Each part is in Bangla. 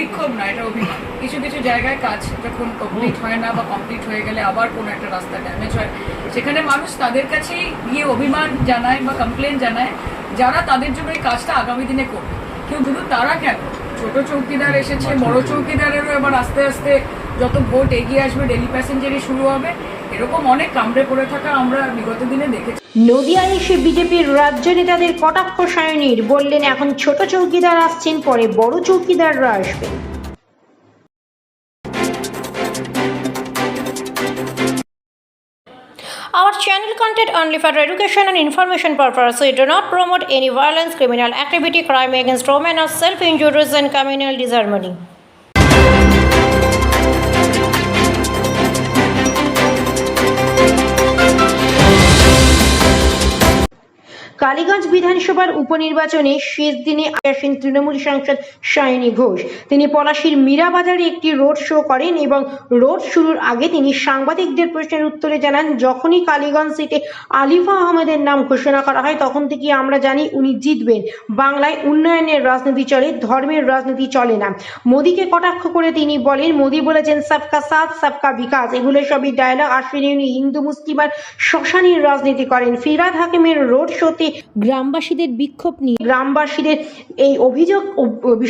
বিক্ষোভ না এটা অভিমান কিছু কিছু জায়গায় কাজ যখন কমপ্লিট হয় না বা কমপ্লিট হয়ে গেলে আবার কোনো একটা রাস্তা ড্যামেজ হয়। সেখানে মানুষ তাদের কাছেই গিয়ে অভিমান জানায় বা কমপ্লেন জানায় যারা তাদের জন্য এই কাজটা আগামী দিনে করবে। কেউ শুধু তারা কেন? ছোট চৌকিদার এসেছে বড় চৌকিদারেরও এবার আস্তে আস্তে যত ভোট এগিয়ে আসবে ডেলি প্যাসেঞ্জারই শুরু হবে। এরকম অনেক কামড়ে পড়ে থাকা আমরা বিগত দিনে দেখেছি। নদিয়ায় এসে বিজেপির রাজ্য নেতাদের কটাক্ষ সায়নীর বললেন এখন ছোট চৌকিদার আসছেন পরে বড় চৌকিদাররা আসবেন Our channel content only for education and information purpose. We do not promote any violence, criminal activity, crime against women, or self-injuries and communal disharmony. Kaliganj বিধানসভার উপনির্বাচনে শেষ দিনে আসেন তৃণমূল সাংসদ সায়নী ঘোষ। তিনি পলাশীর মীরাবাজারে একটি রোড শো করেন এবং রোড শুরুর আগে তিনি সাংবাদিকদের প্রশ্নের উত্তরে জানান, যখনই কালীগঞ্জ সিটে আলিফা আহমেদের নাম ঘোষণা করা হয়, তখন থেকে আমরা জানি উনি জিতবেন। বাংলায় উন্নয়নের রাজনীতি চলে, ধর্মের রাজনীতি চলে না। মোদীকে কটাক্ষ করে তিনি বলেন, মোদী বলেছেন, সবকা সাথ, সবকা বিকাশ। এগুলো সবই ডায়লগ আসলে উনি হিন্দু, মুসলিম আর শ্মশানের রাজনীতি করেন। ফিরাদ হাকিমের রোড শোতে গ্রামবাসীদের বিক্ষোভ নিয়ে গ্রামবাসীদের এই অভিযোগ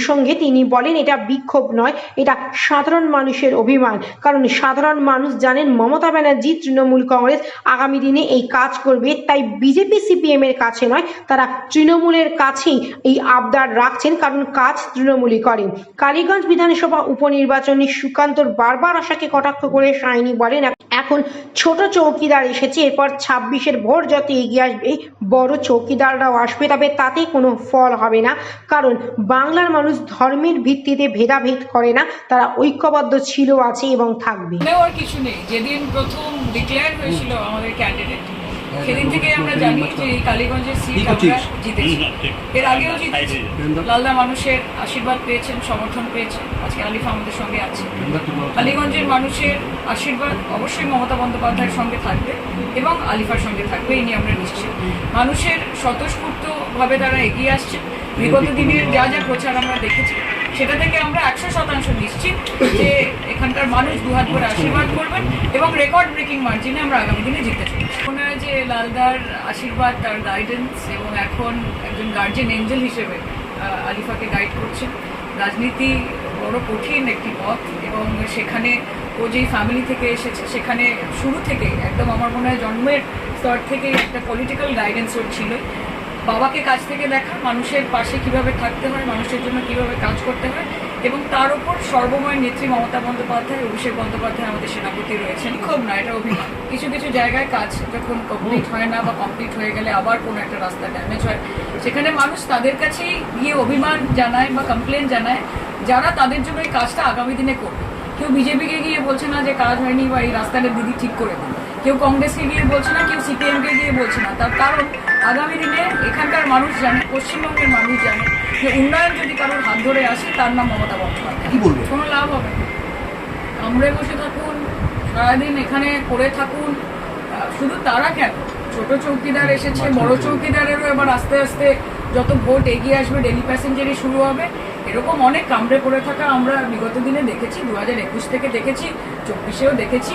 সঙ্গে তিনি বলেন, এটা বিক্ষোভ নয়, এটা সাধারণ মানুষের অভিমান। কারণ সাধারণ মানুষ জানেন, মমতা ব্যানার্জি, তৃণমূল কংগ্রেস আগামী দিনে এই কাজ করবে। তাই বিজেপি সিপিএম এর কাছে নয়, তারা তৃণমূলের কাছেই এই আবদার রাখছেন, কারণ কাজ তৃণমূলই করেন কালীগঞ্জ বিধানসভা উপনির্বাচনে সুকান্তর বারবার আশাকে কটাক্ষ করে সায়নী বলেন এখন ছোট চৌকিদার এসেছে, এরপর ছাব্বিশের ভোর যত এগিয়ে আসবে বড় চৌকিদাররাও আসবে, তবে তাতে কোনো ফল হবে না। কারণ বাংলার মানুষ ধর্মের ভিত্তিতে ভেদাভেদ করে না, তারা ঐক্যবদ্ধ ছিল, আছে এবং থাকবে। কিছু নেই। যেদিন প্রথম ডিক্লেয়ার হয়েছিল আমাদের ক্যান্ডিডেট সেদিন থেকে আমরা জানি যে এই কালীগঞ্জের সিট আমরা জিতেছি। এর আগেও জিতেছি। লালদা মানুষের আশীর্বাদ পেয়েছেন সমর্থন পেয়েছেন। আজকে আলিফা আমাদের সঙ্গে আছে। কালীগঞ্জের মানুষের আশীর্বাদ অবশ্যই মমতা বন্দ্যোপাধ্যায়ের সঙ্গে থাকবে এবং আলিফার সঙ্গে থাকবে এই নিয়ে আমরা নিশ্চিত। মানুষের স্বতঃস্ফূর্তভাবে তারা এগিয়ে আসছে। বিগত দিনের যা যা প্রচার আমরা দেখেছি সেটা থেকে আমরা একশো শতাংশ নিশ্চিত যে এখানকার মানুষ দুহাত করে আশীর্বাদ করবেন এবং রেকর্ড ব্রেকিং মার্জিনে আমরা আগামী দিনে জিতে লালদার আশীর্বাদ, তার গাইডেন্স এবং এখন একজন গার্জেন এঞ্জেল হিসেবে আলিফাকে গাইড করছেন। রাজনীতি বড় কঠিন একটি পথ এবং সেখানে ও যেই ফ্যামিলি থেকে এসেছে, সেখানে শুরু থেকে একদম আমার মনে হয় জন্মের স্তর থেকেই একটা পলিটিক্যাল গাইডেন্স ওর ছিল। বাবাকে কাছ থেকে দেখা, মানুষের পাশে কীভাবে থাকতে হয়, মানুষের জন্য কীভাবে কাজ করতে হয় এবং তার উপর সর্বময় নেত্রী মমতা বন্দ্যোপাধ্যায়, অভিষেক বন্দ্যোপাধ্যায় আমাদের সেনাপতি রয়েছেন। খুব না, এটা অভিমান কিছু কিছু জায়গায় কাজ যখন কমপ্লিট হয় না বা কমপ্লিট হয়ে গেলে আবার কোনো একটা রাস্তা ড্যামেজ হয়। সেখানে মানুষ তাদের কাছেই গিয়ে অভিমান জানায় বা কমপ্লেন জানায়, যারা তাদের জন্য এই কাজটা আগামী দিনে করবে। কেউ বিজেপিকে গিয়ে বলছে না যে কাজ হয়নি বা এই রাস্তাটা দিদি ঠিক করে দিন কেউ কংগ্রেসকে গিয়ে বলছে না কেউ সিপিএমকে গিয়ে বলছে না। তার কারণ আগামী দিনে এখানকার মানুষ জানে পশ্চিমবঙ্গের মানুষ জানে যে উন্নয়ন যদি কারোর হাত ধরে আসে তার নাম মমতা বন্দ্যোপাধ্যায়। কোনো লাভ হবে কামড়ে বসে থাকুন সারাদিন এখানে করে থাকুন। শুধু তারা কেন? ছোট চৌকিদার এসেছে বড় চৌকিদারেরও এবার আস্তে আস্তে যত ভোট এগিয়ে আসবে ডেলি প্যাসেঞ্জারই শুরু হবে। এরকম অনেক কামড়ে পড়ে থাকা আমরা বিগত দিনে দেখেছি দু হাজার একুশ থেকে দেখেছি চব্বিশেও দেখেছি।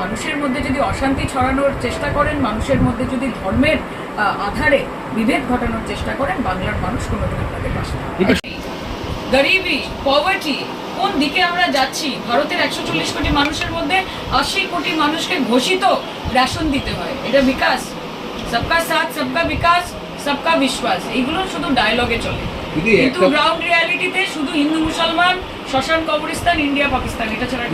মানুষের মধ্যে যদি অশান্তি ছড়ানোর চেষ্টা করেন মানুষের মধ্যে যদি ধর্মের আধারে বিভেদ ঘটানোর চেষ্টা করেন বাংলার মানুষ কোনোদিন আপনাদের পাশে গরিবি পভার্টি কোন দিকে আমরা যাচ্ছি? ভারতের একশো চল্লিশ কোটি মানুষের মধ্যে আশি কোটি মানুষকে ঘোষিত রেশন দিতে হয়। এটা বিকাশ। সবকা সাথ সবকা বিকাশ সবকা বিশ্বাস। এইগুলো শুধু ডায়লগে চলে। কিন্তু গ্রাউন্ড রিয়ালিটিতে শুধু হিন্দু মুসলমান শ্মশান কবরিস্তান ইন্ডিয়া পাকিস্তান এটা ছাড়া।